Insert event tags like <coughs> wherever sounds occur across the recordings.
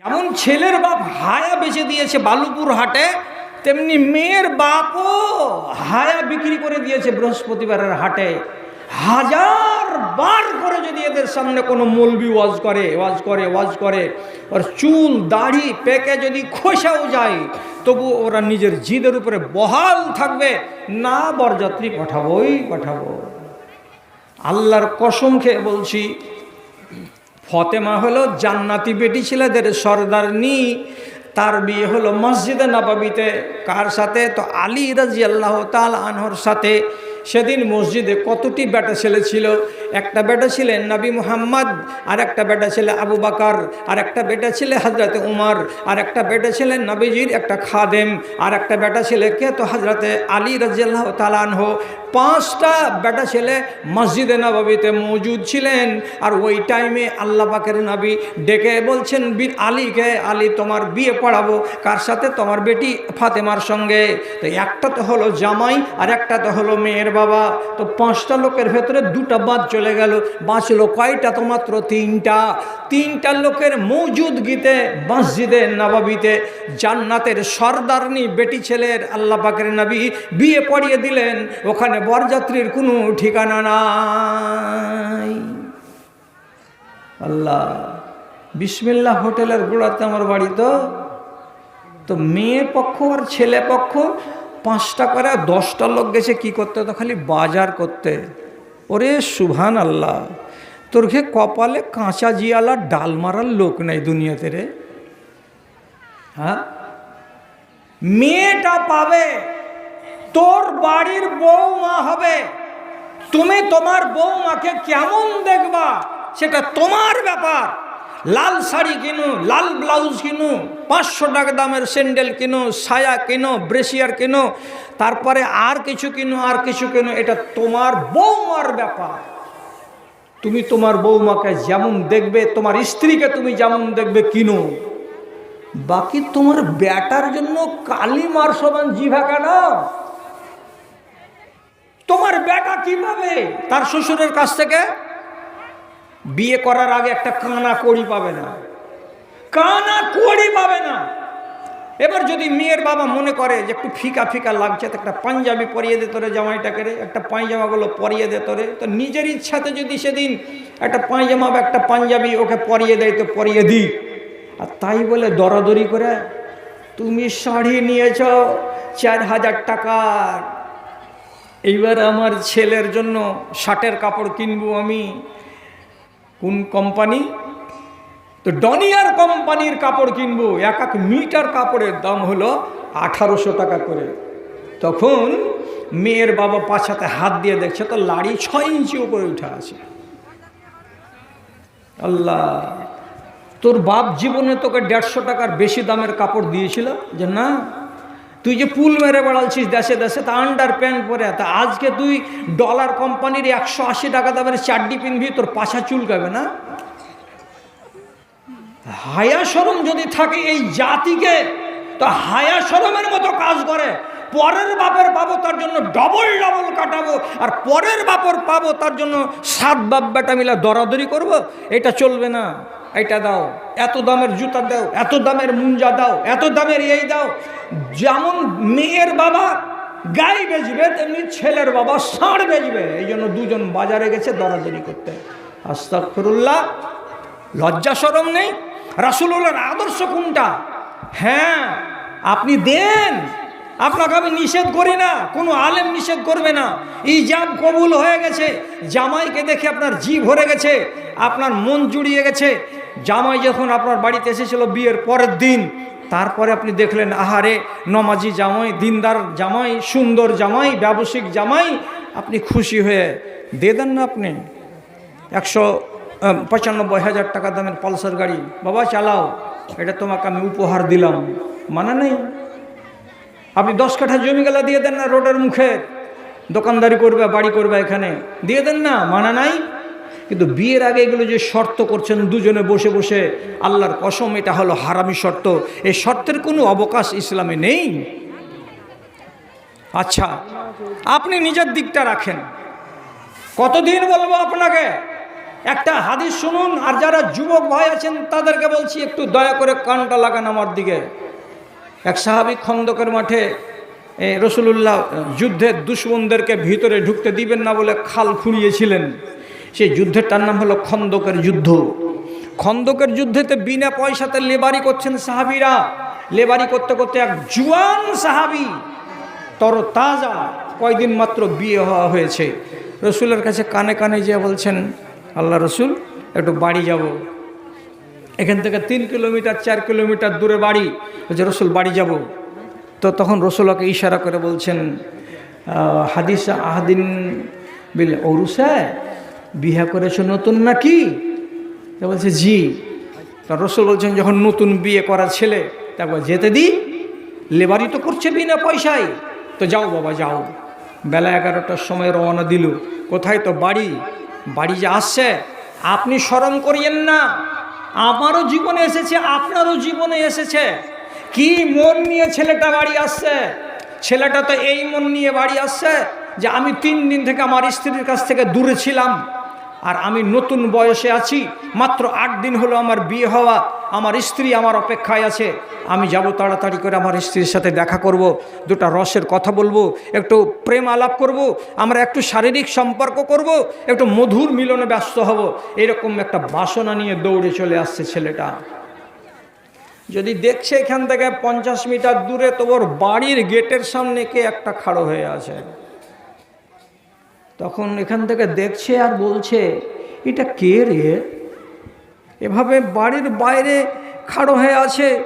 যেমন ছেলের বাপ হায়া বেচে দিয়েছে বালুপুর হাটে, তেমনি মেয়ের বাপও হায়া বিক্রি করে দিয়েছে বৃহস্পতিবারের হাটে। হাজার বার করে যদি এদের সামনে কোনো মলবি ওয়াজ করে ওয়াজ করে ওয়াজ করে, ওর চুল, দাড়ি, পেকে যদি খোসাও যায়, তবু ওরা নিজের জিদের উপরে বহাল থাকবে, না বরযাত্রী পাঠাবোই পাঠাবো। আল্লাহর কসম খেয়ে বলছি ফতেমা হলো জান্নাতি বেটি ছেলেদের সর্দারনি তার বিয়ে হলো মসজিদে নাবাবিতে। কার সাথে? তো আলী রাজি আল্লাহ তাল আনহর সাথে। সেদিন মসজিদে কতটি বেটা ছেলে ছিল? একটা বেটা ছিলেন নবী মুহাম্মদ আর একটা বেটা ছেলে আবু বাকার আর একটা বেটা ছেলে হজরতে উমর আর একটা বেটা ছিলেন নবীজির একটা খাদেম আর একটা বেটা ছেলে কে? তো হজরতে আলী রাজিয়াল্লাহ তালানহ পাঁচটা বেটা ছেলে মসজিদে নবাবিতে মজুদ ছিলেন। আর ওই টাইমে আল্লাহ পাকের নবী ডেকে বলছেন, বীর আলীকে আলী, তোমার বিয়ে পড়াবো। কার সাথে? তোমার বেটি ফাতেমার সঙ্গে। তো একটা তো হলো জামাই, আর একটা তো হলো মেয়ের বাবা, তো পাঁচটা লোকের ভেতরে দুটা বাদ চলে গেল। বাঁচলো কয়টা তো মাত্র তিনটা? তিনটা লোকের মৌজুদ গীতে, মসজিদে নবাবিতে, জান্নাতের সর্দারনি বেটি ছেলের আল্লাহ পাকের নবী বিয়ে পড়িয়ে দিলেন। ওখানে বরযাত্রীর কোনো ঠিকানা নাই। আল্লাহ বিসমিল্লা হোটেলের গোড়াতে আমার বাড়ি তো? তো মেয়ে পক্ষ আর ছেলে পক্ষ? পাঁচটা করে দশটা লোক গেছে, কি করতে তো খালি বাজার করতে। ওরে সুভান আল্লাহ তোর ঘে কপালে কাঁচা জিয়ালা ডাল মারার লোক নেই দুনিয়াতে রে? হ্যাঁ? মেয়েটা পাবে, তোর বাড়ির বৌমা হবে। তুমি তোমার বৌমাকে কেমন দেখবা, সেটা তোমার ব্যাপার। লাল শাড়ি কিনো, লাল ব্লাউজ কিনো, পাঁচশো টাকা দামের স্যান্ডেল কিনো, সায়া কিনো ব্রেসিয়ার কিনো, তারপরে আর কিছু কিনো, আর কিছু কিনো, এটা তোমার বৌমার ব্যাপার। তুমি তোমার বৌমাকে যেমন দেখবে, তোমার স্ত্রীকে তুমি যেমন দেখবে, কিনো। বাকি তোমার ব্যাটার জন্য কালি মার সমান জিভা কেন? তোমার বেটা কি পাবে তার শ্বশুরের কাছ থেকে বিয়ে করার আগে একটা কানা কড়ি পাবে না। কানা কড়ি পাবে না। এবার যদি মেয়ের বাবা মনে করে যে একটু ফিকা ফিকা লাগছে, তো একটা পাঞ্জাবি পরিয়ে দে তোরে জামাইটাকে রে, একটা পায়জামাগুলো পরিয়ে দে তোরে। তো নিজের ইচ্ছাতে যদি সেদিন একটা পায়জামা বা একটা পাঞ্জাবি ওকে পরিয়ে দেয়, তো পরিয়ে দিই আর তাই বলে দরাদরি করে, তুমি শাড়ি নিয়েছ চার হাজার টাকার এইবার আমার ছেলের জন্য শার্টের কাপড় কিনবো আমি। কোন কোম্পানি? তো ডনিয়ার কোম্পানির কাপড় কিনবো, এক এক মিটার কাপড়ের দাম হলো আঠারোশো টাকা করে। তখন মেয়ের বাবা পাছাতে হাত দিয়ে দেখছে, তো লাড়ি ছয় ইঞ্চি উপরে উঠে আছে। আল্লাহ, তোর বাপ জীবনে তোকে দেড়শো টাকার বেশি দামের কাপড় দিয়েছিল? যে না তুই যে পুল মেরে বেড়ালছিস দেশে দেশে, তা আন্ডার প্যান্ট পরে তা আজকে তুই ডলার কোম্পানির একশো আশি টাকা দামের চাড্ডি পিনবি তোর পাছা চুলকাবে না? হায়া সরম যদি থাকে এই জাতিকে, তো হায়া সরমের মতো কাজ করে। পরের বাপের পাবো, তার জন্য ডবল ডবল কাটাবো, আর পরের বাপর পাবো, তার জন্য সাত বাপ বেটা মিলা দরাদরি করব, এটা চলবে না। এটা দাও, এত দামের জুতা দাও, এত দামের মুঞ্জা দাও, এত দামের এই দাও। যেমন মেয়ের বাবা গাই বেচবে, তেমনি ছেলের বাবা ষাঁড় বেচবে। এই জন্য দুজন বাজারে গেছে দরাদরি করতে। আস্তাকফিরুল্লাহ লজ্জা সরম নেই? রাসুল্লাহর আদর্শ কোনটা? হ্যাঁ আপনি দেন। আপনাকে আমি নিষেধ করি না, কোনো আলেম নিষেধ করবে না। ইজাব কবুল হয়ে গেছে, জামাইকে দেখে আপনার জি ভরে গেছে, আপনার মন জুড়িয়ে গেছে। জামাই যখন আপনার বাড়িতে এসেছিল বিয়ের পরের দিন, তারপরে আপনি দেখলেন, আহারে, নমাজি জামাই, দিনদার জামাই, সুন্দর জামাই, ব্যবসায়িক জামাই, আপনি খুশি হয়ে দিয়ে দেন না আপনি? একশো পঁচানব্বই হাজার টাকা দামের পালসার গাড়ি। বাবা, চালাও, এটা তোমাকে আমি উপহার দিলাম। মানা নেই। আপনি দশ কাঠা জমি গেলা দিয়ে দেন না রোডের মুখে? দোকানদারি করবে, বাড়ি করবে এখানে। দিয়ে দেন না, মানা নাই? কিন্তু বিয়ের আগে এগুলো যে শর্ত করছেন দুজনে বসে বসে, আল্লাহর কসম, এটা হলো হারামি শর্ত। এই শর্তের কোনো অবকাশ ইসলামে নেই। আচ্ছা আপনি নিজের দিকটা রাখেন। কতদিন বলব আপনাকে? একটা হাদিস শুনুন, আর যারা যুবক ভাই আছেন, তাদেরকে বলছি, একটু দয়া করে কানটা লাগান আমার দিকে। এক সাহাবি খন্দকের মাঠে রসুলুল্লাহ, যুদ্ধের দুশ্মনদেরকে ভিতরে ঢুকতে দিবেন না বলে খাল খুঁড়িয়েছিলেন সেই যুদ্ধেরটার নাম হলো খন্দকের যুদ্ধ। খন্দকের যুদ্ধেতে বিনা পয়সাতে লেবারি করছেন সাহাবিরা। লেবারি করতে করতে এক জুয়ান সাহাবি তর তাজা কয়দিন মাত্র বিয়ে হওয়া হয়েছে। রসুলের কাছে কানে কানে যেয়ে বলছেন, আল্লাহ রসুল, একটু বাড়ি যাব। এখান থেকে তিন কিলোমিটার, চার কিলোমিটার দূরে বাড়ি। বলছে, রসুল, বাড়ি যাব। তো তখন রসুলকে ইশারা করে বলছেন হাদিস আহাদিন বিল অরুসা বিহা করেছ নতুন নাকি? তা বলছে, জি। তা রসুল বলছেন, যখন নতুন বিয়ে করা ছেলে তারপর যেতে দি? লেবারি তো করছে বিনা পয়সায়। তো যাও বাবা, যাও। বেলা এগারোটার সময় রওনা দিল। কোথায় তো বাড়ি? বাড়ি যে আসছে, আপনি স্মরণ করিয়েন না। আমারও জীবনে এসেছে, আপনারও জীবনে এসেছে। কি মন নিয়ে ছেলেটা বাড়ি আসছে? ছেলেটা তো এই মন নিয়ে বাড়ি আসছে যে আমি তিন দিন থেকে আমার স্ত্রীর কাছ থেকে দূরে ছিলাম। আর আমি নতুন বয়সে আছি, মাত্র আট দিন হলো আমার বিয়ে হওয়া, আমার স্ত্রী আমার অপেক্ষায় আছে। আমি যাব তাড়াতাড়ি করে আমার স্ত্রীর সাথে দেখা করব, দুটো রসের কথা বলব, একটু প্রেম আলাপ করব, আমরা একটু শারীরিক সম্পর্ক করব, একটু মধুর মিলনে ব্যস্ত হব। এরকম একটা বাসনা নিয়ে দৌড়ে চলে আসছে ছেলেটা। যদি দেখছে এখান থেকে পঞ্চাশ মিটার দূরে তো ওর বাড়ির গেটের সামনে কে একটা খাড়ো হয়ে আছে। তখন এখান থেকে দেখছে আর বলছে, এটা কে রে? এভাবে বাড়ির বাইরে খাড়ো হয়ে আছে।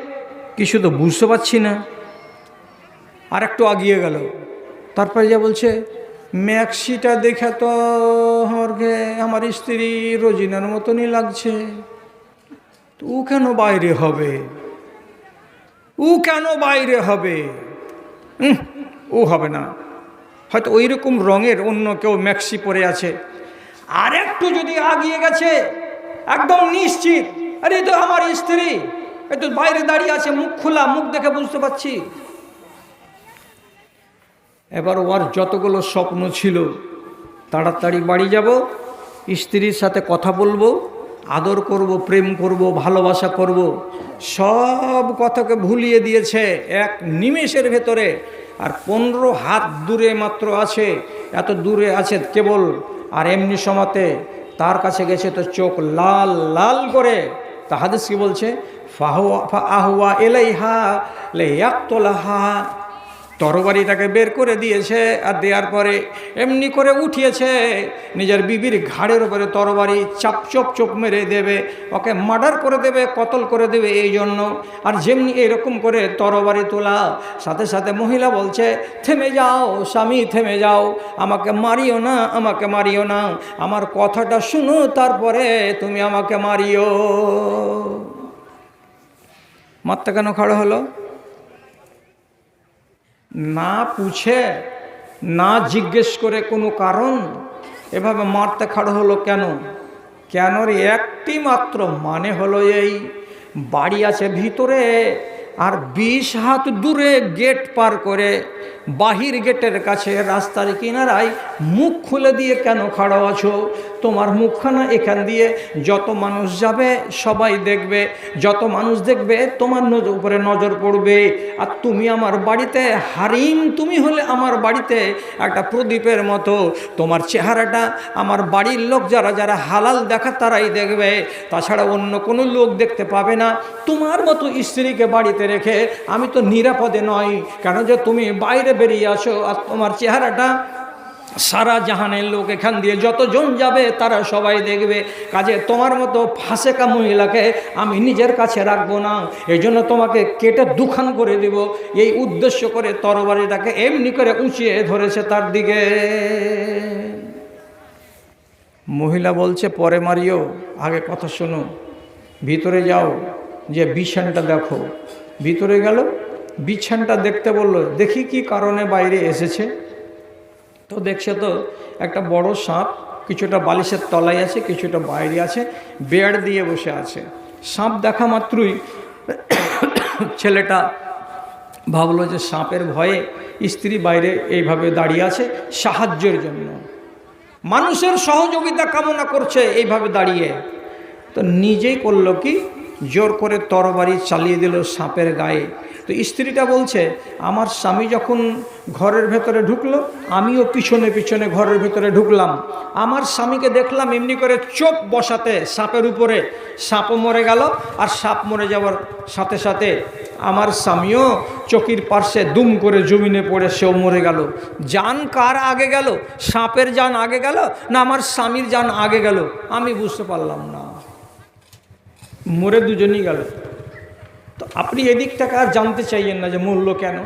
কিছু তো বুঝতে পারছি না। আর একটু আগিয়ে গেল। তারপরে যা বলছে, ম্যাক্সিটা দেখে তো আমাকে আমার স্ত্রী রোজিনার মতনই লাগছে। তো ও কেন বাইরে হবে? ও কেন বাইরে হবে? ও হবে না। হয়তো ওই রকম রঙের অন্য কেউ ম্যাক্সি পরে আছে। আর একটু যদি আগিয়ে গেছে, একদম নিশ্চিত, আরে তো আমার স্ত্রী একটু বাইরে দাঁড়িয়ে আছে, মুখ খোলা, মুখ দেখে বুঝতে পারছি। এবার ওর যতগুলো স্বপ্ন ছিল, তাড়াতাড়ি বাড়ি যাব, স্ত্রীর সাথে কথা বলব, আদর করব, প্রেম করব, ভালোবাসা করব, সব কথাকে ভুলিয়ে দিয়েছে এক নিমেষের ভেতরে। আর পনেরো হাত দূরে মাত্র আছে, এত দূরে আছে কেবল, আর এমনি সমাতে তার কাছে গেছে তো চোখ লাল লাল করে। তা কি বলছে? ফাহুয়া আহুয়া এলাইহা লে ইয়াক্তলাহা তরবারিটাকে বের করে দিয়েছে আর দেওয়ার পরে এমনি করে উঠিয়েছে। নিজের বিবির ঘাড়ের উপরে তরবারি চাপ চপ চোপ মেরে দেবে, ওকে মার্ডার করে দেবে, কতল করে দেবে এই জন্য। আর যেমনি এরকম করে তরবারি তোলা, সাথে সাথে মহিলা বলছে, থেমে যাও স্বামী, থেমে যাও, আমাকে মারিও না, আমাকে মারিও না, আমার কথাটা শুনো, তারপরে তুমি আমাকে মারিও। মাত্রা কেন খাড়া হলো? না পুছে, না জিজ্ঞেস করে কোনো কারণ, এভাবে মারতে খাড়ো হলো কেন? কেনর একটি মাত্র মানে হলো এই, বাড়ি আছে ভিতরে আর বিশ হাত দূরে গেট পার করে বাহির গেটের কাছে রাস্তার কিনারায় মুখ খুলে দিয়ে কেন খাড়া আছো? তোমার মুখখানা এখান দিয়ে যত মানুষ যাবে, সবাই দেখবে। যত মানুষ দেখবে, তোমার নজর উপরে নজর পড়বে। আর তুমি আমার বাড়িতে, হারিম তুমি হলে আমার বাড়িতে একটা প্রদীপের মতো। তোমার চেহারাটা আমার বাড়ির লোক যারা যারা হালাল দেখা তারাই দেখবে। তাছাড়া অন্য কোনো লোক দেখতে পাবে না। তোমার মতো স্ত্রীকে বাড়িতে রেখে, আমি তো নিরাপদে নই। কেন যে তুমি বাইরে বেরিয়ে আসো আর তোমার চেহারাটা সারা জাহানের লোক এখান দিয়ে যতজন যাবে তারা সবাই দেখবে। কাজে তোমার মতো ফাঁসেকা মহিলাকে আমি নিজের কাছে রাখব না। এই জন্য তোমাকে কেটে দুখান করে দিব। এই উদ্দেশ্য করে তরবারিটাকে এমনি করে উঁচিয়ে ধরেছে তার দিকে। মহিলা বলছে, পরে মারিও, আগে কথা শোনো। ভিতরে যাও, যে বিছানটা দেখো। ভিতরে গেল, বিছানটা দেখতে বলল, দেখি কি কারণে বাইরে এসেছে? তো দেখছে তো, একটা বড় সাপ, কিছুটা বালিশের তলায় আছে, কিছুটা বাইরে আছে, বেড় দিয়ে বসে আছে। সাপ দেখা মাত্রই ছেলেটা ভাবলো যে সাপের ভয়ে স্ত্রী বাইরে এইভাবে দাঁড়িয়ে আছে সাহায্যের জন্য। মানুষের সহযোগিতা কামনা করছে এইভাবে দাঁড়িয়ে। তো নিজেই করল কি? জোর করে তরবারি চালিয়ে দিল সাপের গায়ে। তো স্ত্রীটা বলছে, আমার স্বামী যখন ঘরের ভেতরে ঢুকলো, আমিও পিছনে পিছনে ঘরের ভেতরে ঢুকলাম। আমার স্বামীকে দেখলাম এমনি করে চোখ বসাতে সাপের উপরে। সাপও মরে গেল আর সাপ মরে যাওয়ার সাথে সাথে আমার স্বামীও চকির পার্শ্বে দুম করে জমিনে পড়ে সেও মরে গেল। যান কার আগে গেল? সাপের যান আগে গেল না আমার স্বামীর যান আগে গেল? আমি বুঝতে পারলাম না। মরে দুজনই গেল। তো আপনি এদিকটাকে আর জানতে চাইয়েন না যে মরলো কেন?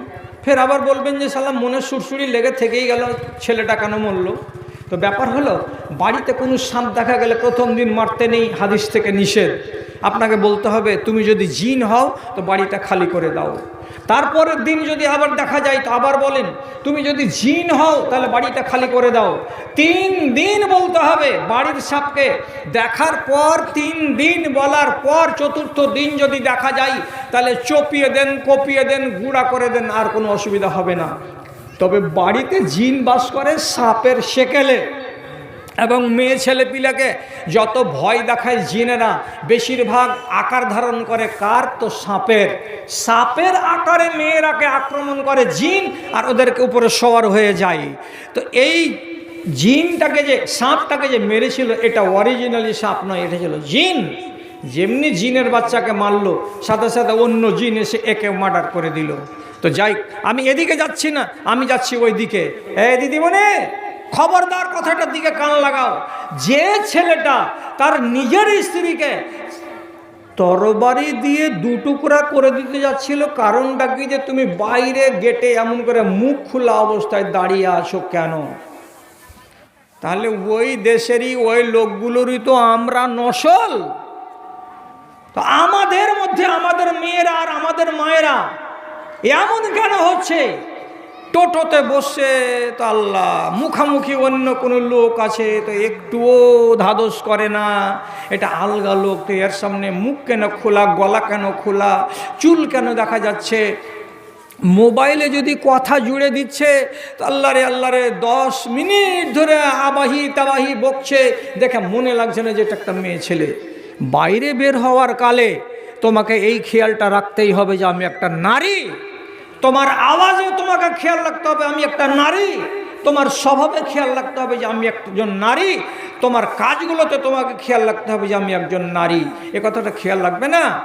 ফের আবার বলবেন যে সালাম মনে সুরসুরি লেগে থেকেই গেল, ছেলেটা কেন মরল? তো ব্যাপার হলো, বাড়িতে কোনো সাপ দেখা গেলে প্রথম দিন মারতে নেই, হাদিস থেকে নিষেধ। আপনাকে বলতে হবে, তুমি যদি জিন হও, তো বাড়িটা খালি করে দাও। তারপরের দিন যদি আবার দেখা যায়, তো আবার বলেন, তুমি যদি জিন হও, তাহলে বাড়িটা খালি করে দাও। তিন দিন বলতে হবে বাড়ির সাপকে। দেখার পর, তিন দিন বলার পর, চতুর্থ দিন যদি দেখা যায়, তাহলে চপিয়ে দেন, কপিয়ে দেন, গুঁড়া করে দেন, আর কোনো অসুবিধা হবে না। তবে বাড়িতে জিন বাস করে সাপের সেকেলে। এবং মেয়ে ছেলে পিলাকে যত ভয় দেখায় জিনেরা, বেশিরভাগ আকার ধারণ করে কার? তো সাপের। সাপের আকারে মেয়েরাকে আক্রমণ করে জিন আর ওদেরকে উপরে সওয়ার হয়ে যায়। তো এই জিনটাকে যে, সাপটাকে যে মেরেছিল, এটা অরিজিনালি সাপ নয়, এটা ছিল জিন। যেমনি জিনের বাচ্চাকে মারলো, সাথে সাথে অন্য জিন এসে একে মার্ডার করে দিল। তো যাই, আমি এদিকে যাচ্ছি না, আমি যাচ্ছি ওই দিকে এ দিদিমণি! খবরদার কথাটার দিকে কান লাগাও। যে ছেলেটা তার নিজের স্ত্রীকে তরবারি দিয়ে দু টুকরা করে দিতে যাচ্ছিল, কারণটা কি যে তুমি বাইরে গেটে এমন করে মুখ খোলা অবস্থায় দাঁড়িয়ে আছো কেন? তাহলে ওই দেশেরই, ওই লোকগুলোরই তো আমরা নসল। তো আমাদের মধ্যে আমাদের মেয়েরা আর আমাদের মায়েরা এমন কেন হচ্ছে? টোটোতে বসে তো আল্লাহ, মুখামুখি অন্য কোনো লোক আছে তো একটুও ধাদস করে না। এটা আলগা লোক তো এর সামনে মুখ কেন খোলা, গলা কেন খোলা, চুল কেন দেখা যাচ্ছে? মোবাইলে যদি কথা জুড়ে দিচ্ছে, তো আল্লাহ রে আল্লাহ রে, দশ মিনিট ধরে আবাহি তাবাহি বকছে। দেখে মনে লাগছে না যে এটা একটা মেয়ে ছেলে। বাইরে বের হওয়ার কালে তোমাকে এই খেয়ালটা রাখতেই হবে যে আমি একটা নারী। তোমার আওয়াজে তোমাকে খেয়াল রাখতে হবে, আমি একটা নারী। তোমার স্বভাবে খেয়াল রাখতে হবে যে আমি একজন নারী। তোমার কাজগুলোতে তোমাকে খেয়াল রাখতে হবে যে আমি একজন নারী। এ কথাটা খেয়াল রাখবে না?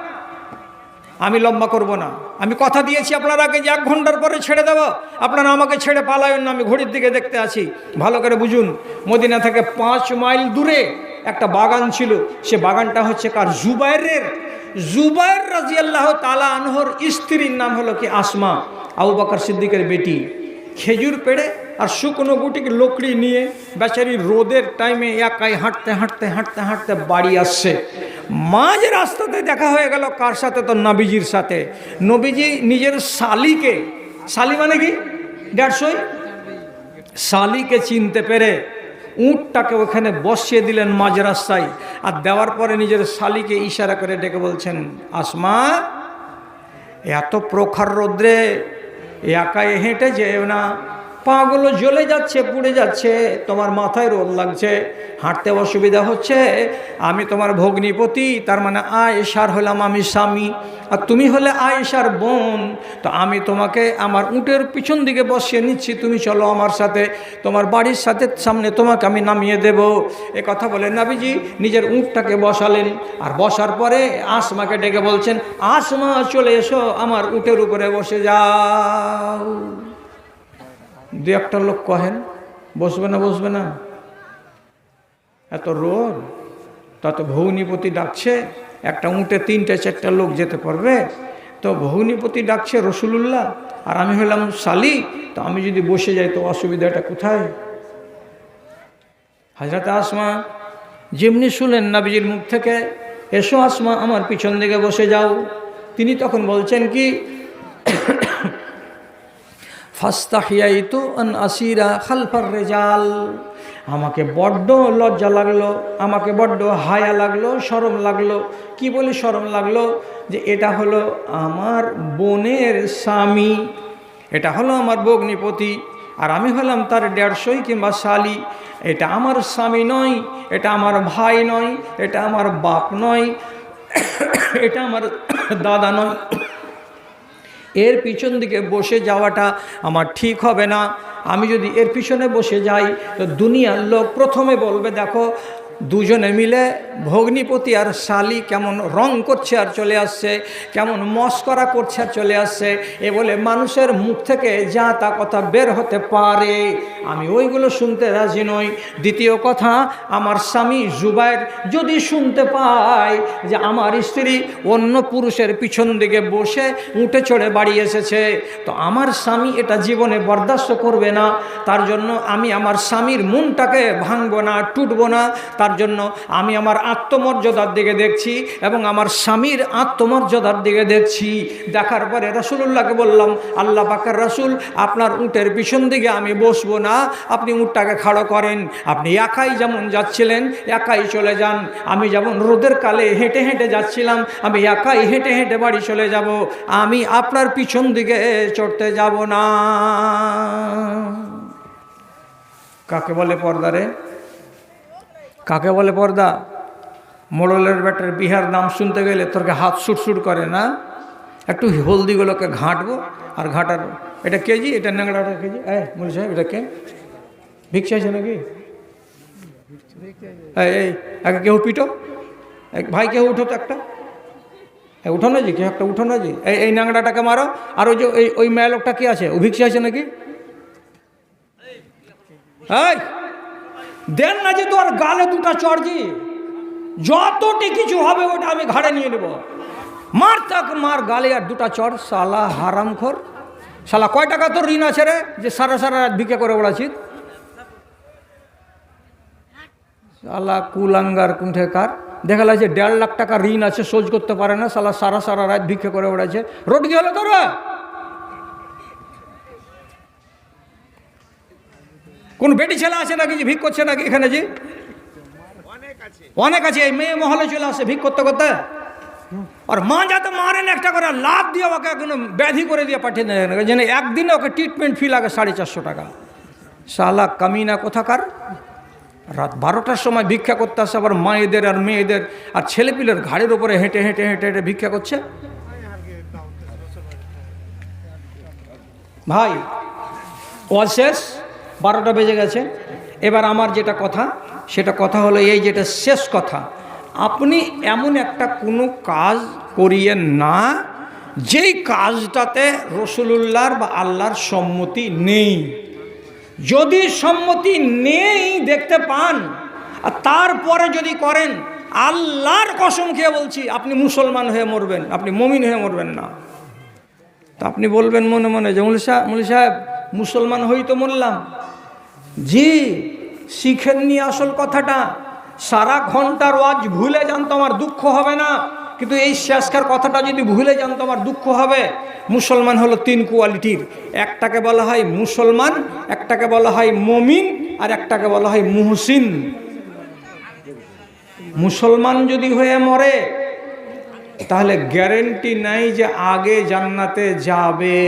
আমি লম্বা করব না। আমি কথা দিয়েছি আপনারাকে যে এক ঘণ্টার পরে ছেড়ে দেব। আপনারা আমাকে ছেড়ে পালায়েন না, আমি ঘড়ির দিকে দেখতে আছি। ভালো করে বুঝুন, মদিনা থেকে পাঁচ মাইল দূরে একটা বাগান ছিল। সে বাগানটা হচ্ছে কার, জুবাইরের। জুবাইর রাজিয়াল্লাহ তালা আনহর স্ত্রীর নাম হলো কি আসমা, আবু বাকর সিদ্দিকের বেটি। খেজুর পেড়ে আর শুকনো গুটিকে লোকড়ি নিয়ে বেচারি রোদের টাইমে একাই হাঁটতে হাঁটতে হাঁটতে হাঁটতে বাড়ি আসছে। মাঝ রাস্তাতে দেখা হয়ে গেল কার সাথে? তো নবীজির সাথে। নবীজি নিজের শালিকে, শালি মানে কি? দেড়শোই? শালিকে চিনতে পেরে উঁটটাকে ওখানে বসিয়ে দিলেন মাঝ রাস্তায় আর দেওয়ার পরে নিজের শালিকে ইশারা করে ডেকে বলছেন, আসমা, এত প্রখর রৌদ্রে একাই হেঁটে যেও না। পাগুলো জ্বলে যাচ্ছে, পুড়ে যাচ্ছে, তোমার মাথায় রোদ লাগছে, হাঁটতে অসুবিধা হচ্ছে, আমি তোমার ভগ্নিপতি, তার মানে আয়েশার হলাম আমি স্বামী, আর তুমি হলে আয়েশার বোন, তো আমি তোমাকে আমার উটের পিছন দিকে বসিয়ে নিচ্ছি, তুমি চলো আমার সাথে, তোমার বাড়ির সাথে সামনে তোমাকে আমি নামিয়ে দেব। এ কথা বলে নাবিজি নিজের উঁটটাকে বসালেন, আর বসার পরে আসমাকে ডেকে বলছেন, আসমা, চলে এসো, আমার উটের উপরে বসে যাও। দু একটা লোক কহেন, বসবে না বসবে না। এত রোদ, তত ভৌনিপতি ডাকছে, একটা উঁটে তিনটে, চারটা লোক যেতে পারবে, তো ভৌনিপতি ডাকছে রসুলুল্লাহ, আর আমি হলাম শালি তো আমি যদি বসে যাই, তো অসুবিধাটা কোথায়? হাজরত আসমা, যেমনি শুনলেন নাবিজির মুখ থেকে, এসো আসমা, আমার পিছন দিকে বসে যাও। তিনি তখন বলছেন কি ফাস্তাহিয়াইতু আন আসিরা খালফার রেজাল। আমাকে বড্ড লজ্জা লাগল, আমাকে বড্ড হায়া লাগল সরম লাগল। কি বলে সরম লাগল? যে এটা হলো আমার বোনের স্বামী, এটা হলো আমার ভগ্নিপতি, আর আমি হলাম তার দেড়শোই কিংবা শালি। এটা আমার স্বামী নয়, এটা আমার ভাই নয়, এটা আমার বাপ নয়, এটা আমার দাদা নয়। এর পিছন দিকে বসে যাওয়াটা আমার ঠিক হবে না। আমি যদি এর পিছনে বসে যাই, তো দুনিয়ার লোক প্রথমে বলবে, দেখো দুজনে মিলে ভগ্নিপতি আর শালি কেমন রং করছে আর চলে আসছে, কেমন মস্করা করছে আর চলে আসছে, এ বলে মানুষের মুখ থেকে যা তা কথা বের হতে পারে। আমি ওইগুলো শুনতে রাজি নই। দ্বিতীয় কথা, আমার স্বামী জুবাইর যদি শুনতে পায় যে আমার স্ত্রী অন্য পুরুষের পিছন দিকে বসে উঠে চড়ে বাড়ি এসেছে, তো আমার স্বামী এটা জীবনে বরদাস্ত করবে না। তার জন্য আমি আমার স্বামীর মনটাকে ভাঙবো না, টুটবো না। তার জন্য আমি আমার আত্মমর্যাদার দিকে দেখছি এবং আমার স্বামীর আত্মমর্যাদার দিকে দেখছি। দেখার পরে রসুল্লাহকে বললাম, আল্লাহ পাকের রসুল, আপনার উটের পিছন দিকে আমি বসবো না। আপনি উটটাকে খাড়ো করেন। আপনি একাই যেমন যাচ্ছিলেন, একাই চলে যান। আমি যেমন রোদের কালে হেঁটে হেঁটে যাচ্ছিলাম, আমি একাই হেঁটে হেঁটে বাড়ি চলে যাব। আমি আপনার পিছন দিকে চড়তে যাব না। কাকে বলে পর্দারে? কাকে বলে পর্দা? মোড়লের ব্যাটার বিহার নাম শুনতে গেলে তোরকে হাত সুটসুট করে না? একটু হলদিগুলোকে ঘাঁটবো। আর ঘাঁটার, এটা কেজি এটা ন্যাংড়াটা কেজি এই বলি সাহেব, এটা কে? ভিক চাইছে নাকি? এই আগে কেউ পিটো এক ভাই, কেউ উঠো তো একটা। উঠো না জি, কেউ একটা উঠো না জি। এই এই ন্যাংড়াটাকে মারো। আর ওই যে, ওই ওই মেয়ে লোকটা কি আছে? ও ভিক চাইছে নাকি? এই দেন না যে তোর গালে দুটা চড়জি যতটি কিছু হবে ওটা আমি ঘাড়ে নিয়ে নেব। মার তাক মার গালে আর দুটা চড় সালা হারাম খোর শালা কয় টাকা তোর ঋণ আছে রে? যে সারা সারা রাত ভিক্ষা করে ওড়াছিস শালা কুলাঙ্গার কুণ্ঠেকার দেখা যাচ্ছে দেড় লাখ টাকা ঋণ আছে, শোধ করতে পারে না। সালা সারা সারা রাত ভিক্ষে করে ওড়াছে রোড কি হলো তোর? কোন বেটি ছেলে আছে নাকি যে ভিক করছে নাকি এখানে যে? অনেক আছে, এই মেয়ে মহলে চলে আসে ভিক করতে করতে। আর মা যাতে মারেন একটা করে লাভ দিয়ে ওকে কোনো ব্যাধি করে দিয়ে পাঠিয়ে দেয় যেন একদিনে ওকে ট্রিটমেন্ট ফি লাগে সাড়ে চারশো টাকা। সালা কামিনা কোথাকার? রাত বারোটার সময় ভিক্ষা করতে আসে, আবার মায়েদের আর মেয়েদের আর ছেলেপিলের ঘাড়ের উপরে হেঁটে হেঁটে হেঁটে হেঁটে ভিক্ষা করছে। ভাই, ওয়াজ শেষ? বারোটা বেজে গেছে। এবার আমার যেটা কথা, সেটা কথা হলো এই যেটা শেষ কথা। আপনি এমন একটা কোনো কাজ করিয়েন না, যেই কাজটাতে রসুলুল্লাহর বা আল্লাহর সম্মতি নেই। যদি সম্মতি নেই দেখতে পান, আর তারপরে যদি করেন, আল্লাহর কসম খেয়ে বলছি, আপনি মুসলমান হয়ে মরবেন, আপনি মমিন হয়ে মরবেন না। তা আপনি বলবেন মনে মনে যে মুলি সাহেব মুলি সাহেব, মুসলমান হই তো মরলাম। জি শিখেননি আসল কথাটা। সারা ঘণ্টার ওয়াজ ভুলে যান তো আমার দুঃখ হবে না। কিন্তু এই শেষকার কথাটা যদি ভুলে যান তো আমার দুঃখ হবে। মুসলমান হলো তিন কোয়ালিটির। একটাকে বলা হয় মুসলমান, একটাকে বলা হয় মমিন, আর একটাকে বলা হয় মুহসিন। মুসলমান যদি হয়ে মরে, তাহলে গ্যারেন্টি নাই যে আগে জান্নাতে যাবে।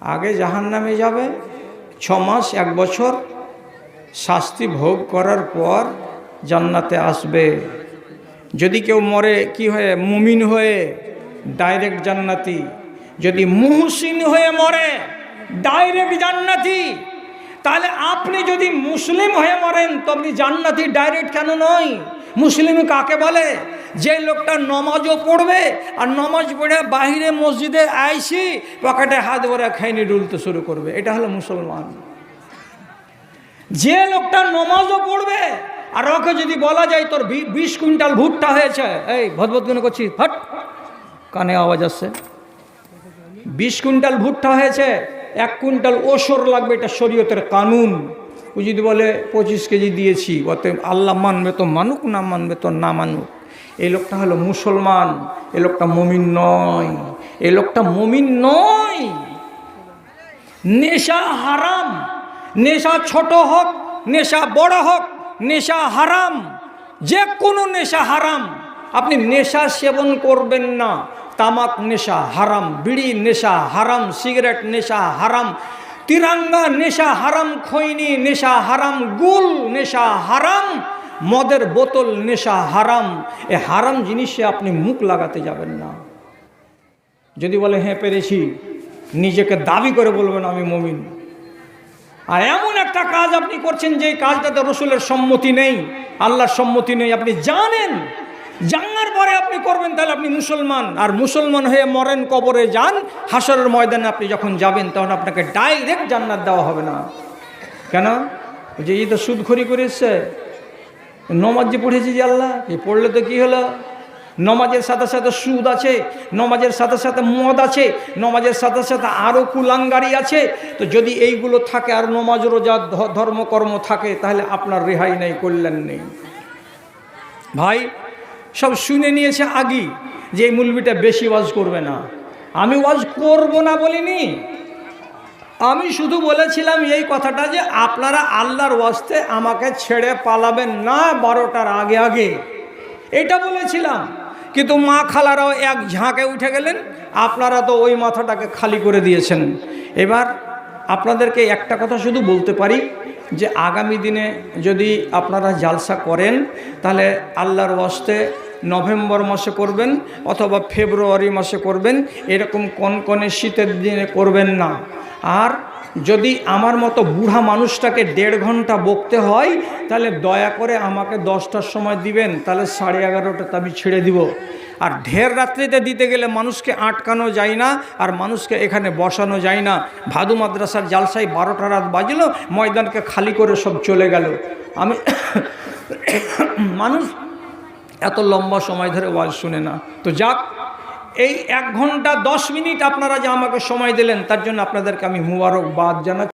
আগে জাহান নামে যাবে। ছ মাস এক বছর শাস্তি ভোগ করার পর জান্নাতে আসবে। যদি কেউ মরে, কি হয়ে? মুমিন হয়ে, ডাইরেক্ট জান্নাতি। যদি মুহসিন হয়ে মরে, ডাইরেক্ট জান্নাতি। তাহলে আপনি যদি মুসলিম হয়ে মরেন, তো আপনি জান্নাতি ডাইরেক্ট কেন নয়? মুসলিম কাকে বলে? যে লোকটা নমাজও পড়বে আর নমাজ পড়ে বাহিরে মসজিদে আইসি পকেটে হাত ভরে খাইনি, ডুলতে শুরু করবে। এটা হলো মুসলমান। যে লোকটা নমাজও পড়বে আর ওকে যদি বলা যায় তোর বিশ কুইন্টাল ভুট্টা হয়েছে, এই ভদভদগুলো করছি হট কানে আওয়াজ আসছে। বিশ কুইন্টাল ভুট্টা হয়েছে, এক কুইন্টাল ওসর লাগবে, এটা শরীয়তের কানুন। ও যদি বলে পঁচিশ কেজি দিয়েছি, অতএব আল্লাহ মানবে তো মানুক না মানবে তো না মানুক। এই লোকটা হলো মুসলমান এ লোকটা মমিন নয় এ লোকটা মমিন নয়। নেশা হারাম, নেশা ছোট হোক, নেশা বড় হোক, নেশা হারাম যে কোনো নেশা হারাম। আপনি নেশা সেবন করবেন না, তামাক নেশা হারাম, বিড়ি নেশা হারাম, সিগারেট নেশা হারাম তিরাঙ্গা নেশা হারাম, খৈনি নেশা হারাম, গুল নেশা হারাম, মদের বোতল নেশা হারাম। এ হারাম জিনিসে আপনি মুখ লাগাতে যাবেন না। যদি বলে হ্যাঁ পেরেছি। নিজেকে দাবি করে বলবেন, আমি মমিন। আর এমন একটা কাজ আপনি করছেন যে কাজটাতে রসুলের সম্মতি নেই, আল্লাহর সম্মতি নেই। আপনি জানেন জানার পরে আপনি করবেন, তাহলে আপনি মুসলমান। আর মুসলমান হয়ে মরেন কবরে যান হাসরের ময়দানে আপনি যখন যাবেন, তখন আপনাকে ডাইরেক্ট জান্নাত দেওয়া হবে না। কেন? যে এই তো সুদখড়ি করে এসছে নমাজ যে পড়েছি যে আল্লাহ এই পড়লে তো কি হলো? নমাজের সাথে সাথে সুদ আছে, নমাজের সাথে সাথে মদ আছে, নমাজের সাথে সাথে আরও কুলাঙ্গারি আছে। তো যদি এইগুলো থাকে, আর নমাজ, রোজা ধর্মকর্ম থাকে, তাহলে আপনার রেহাই নেই, কল্যাণ নেই। ভাই সব শুনে নিয়েছে আগেই যে এই মুলবিটা বেশি ওয়াজ করবে না। আমি ওয়াজ করব না বলিনি। আমি শুধু বলেছিলাম এই কথাটা যে আপনারা আল্লাহর ওয়াজতে আমাকে ছেড়ে পালাবেন না বারোটার আগে আগে। এটা বলেছিলাম। কিন্তু মা খালারাও এক ঝাঁকে উঠে গেলেন। আপনারা তো ওই মাথাটাকে খালি করে দিয়েছেন। এবার আপনাদেরকে একটা কথা শুধু বলতে পারি। যে আগামী দিনে যদি আপনারা জালসা করেন, তাহলে আল্লাহর ওয়াস্তে নভেম্বর মাসে করবেন অথবা ফেব্রুয়ারি মাসে করবেন, এরকম কনকনে শীতের দিনে করবেন না। আর যদি আমার মতো বুড়া মানুষটাকে দেড় ঘণ্টা বকতে হয়, তাহলে দয়া করে আমাকে দশটার সময় দিবেন, তাহলে সাড়ে এগারোটাতে আমি ছেড়ে দিব। আর ঢের রাত্রিতে দিতে গেলে মানুষকে আটকানো যায় না, আর মানুষকে এখানে বসানো যায় না। ভাদু মাদ্রাসার জালসাই বারোটা রাত বাজলো, ময়দানকে খালি করে সব চলে গেল। আমি <coughs> মানুষ এত লম্বা সময় ধরে ওয়াজ শুনে না। তো যাক এই এক ঘণ্টা দশ মিনিট আপনারা যে আমাকে সময় দিলেন, তার জন্য আপনাদেরকে আমি মুবারকবাদ জানাচ্ছি।